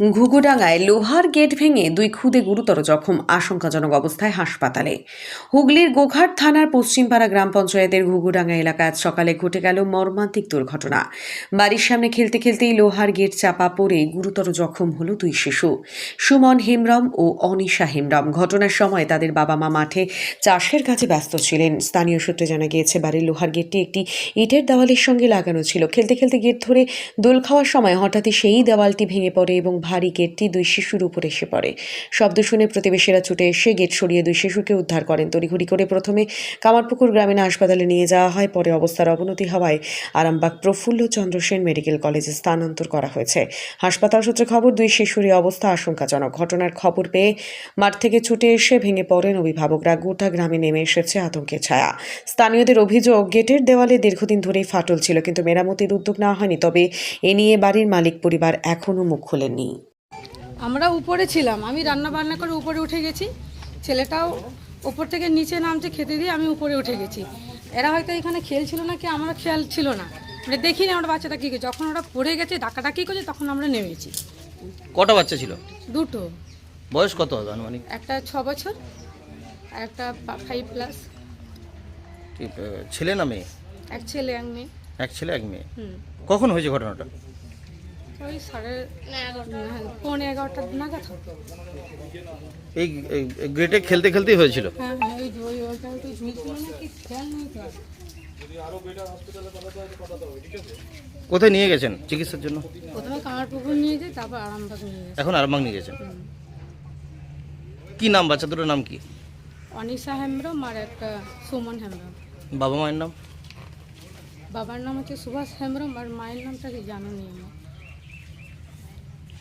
ঘুঘুডাঙ্গায় লোহার গেট ভেঙে দুই খুদে গুরুতর জখম আশঙ্কাজনক অবস্থায় হাসপাতালে। হুগলির গোঘাট থানার পশ্চিমপাড়া গ্রাম পঞ্চায়েতের ঘুঘুডাঙ্গা এলাকায় আজ সকালে ঘটে গেল মর্মান্তিক দুর্ঘটনা। বাড়ির সামনে খেলতে খেলতেই লোহার গেট চাপা পড়ে গুরুতর জখম হল দুই শিশু। সুমন হেমব্রম ও অনিশা হেমব্রম। ঘটনার সময় তাদের বাবা মা মাঠে চাষের কাজে ব্যস্ত ছিলেন। স্থানীয় সূত্রে জানা গিয়েছে, বাড়ির লোহার গেটটি একটি ইটের দেওয়ালের সঙ্গে লাগানো ছিল। খেলতে খেলতে গেট ধরে দোল খাওয়ার সময় হঠাৎই সেই দেওয়ালটি ভেঙে পড়ে এবং ভারী গেটটি দুই শিশুর উপর এসে পড়ে। শব্দ শুনে প্রতিবেশীরা ছুটে এসে গেট সরিয়ে দুই শিশুকে উদ্ধার করেন। তড়িঘড়ি করে প্রথমে কামারপুকুর গ্রামীণ হাসপাতালে নিয়ে যাওয়া হয়, পরে অবস্থার অবনতি হওয়ায় আরামবাগ প্রফুল্ল চন্দ্র সেন মেডিকেল কলেজে স্থানান্তর করা হয়েছে। হাসপাতাল সূত্রে খবর, দুই শিশুরই অবস্থা আশঙ্কাজনক। ঘটনার খবর পেয়ে মাঠ থেকে ছুটে এসে ভেঙে পড়েন অভিভাবকরা। গোটা গ্রামে নেমে এসেছে আতঙ্কের ছায়া। স্থানীয়দের অভিযোগ, গেটের দেওয়ালে দীর্ঘদিন ধরেই ফাটল ছিল, কিন্তু মেরামতির উদ্যোগ নেওয়া হয়নি। তবে এ নিয়ে বাড়ির মালিক পরিবার এখনও মুখ খোলেননি। আমরা উপরে ছিলাম। আমি রান্না বান্না করে উপরে উঠে গেছি। ছেলেটাও উপর থেকে নিচে নামছে খেতে দিয়ে আমি উপরে উঠে গেছি। এরা হয়তো এখানে খেলছিল না কি আমরা খেয়াল ছিল না। মানে দেখিনি আমরা বাচ্চাটা কী করছে যখন ওরা পড়ে গেছে ডাকাডাকি করছে তখন আমরা নেমেছি। কটা বাচ্চা ছিল? দুটো। বয়স কত হবে আনুমানিক? একটা ছ বছর আর একটা ফাইভ প্লাস ছেলে না মেয়ে? এক ছেলে এক মেয়ে। এক ছেলে এক মেয়ে। কখন হয়েছে ঘটনাটা? ওই সাড়ে পৌনে নাগাদ। এই এই গ্রেটে খেলতে খেলতেই হয়েছিল? হ্যাঁ হ্যাঁ ওই ওই ওইটা তো ঝুলছিল না কি খেয়াল নেই তো কোথায় নিয়ে গেছেন চিকিৎসার জন্য? প্রথমে কামারপুকুর নিয়ে যাই তারপর আরামবাগ নিয়ে এখন আরামবাগ নিয়ে গেছেন? কি নাম বাচ্চা দুটোর নাম কি? অনিশা হেমব্রম আর একটা সুমন হেমব্রম। বাবা মায়ের নাম? বাবার নাম হচ্ছে সুভাষ হেমব্রম আর মায়ের নামটা কি জানো নি আমার